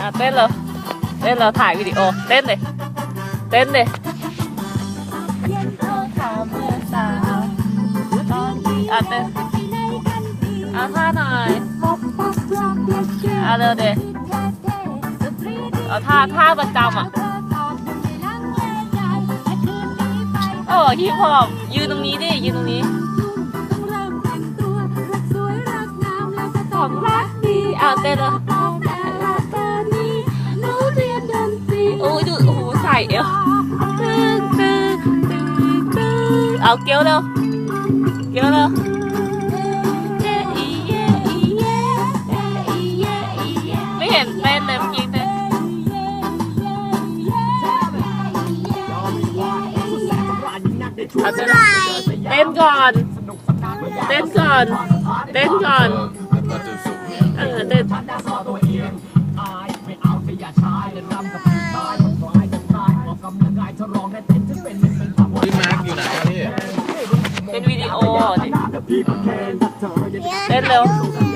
อะเต้นเลยเต้นเลยถ่ายวิดีโอ เต้นเลยเต้นเลยอะเต้นเอาท่าหน่อยเอาเร็วเดเอาท่าท่าประจำอะโอ้ฮิปฮอปยืนตรงนี้ดิยืนตรงนี้ของรักดีเอาเต้นเลย nhảy đâu à kêu đâu? Kêu đâu? Mấy hình tên làm gì thế à, tên, tên còn tên còn tên còn à, ờ, tên. ร็วเกี้ยวเร็วไม่เห็นเต้นเลยเมื่อกี้เต้นเอาเต้นเต้นก่อนเต้นก่อนเต้นก่อนมาจนสุกเนี่ยเออเต้นพี่มาร์คอยู่ไหนอะพี่ เป็นวิดีโอดิเต้นเร็วอ๋อโอเค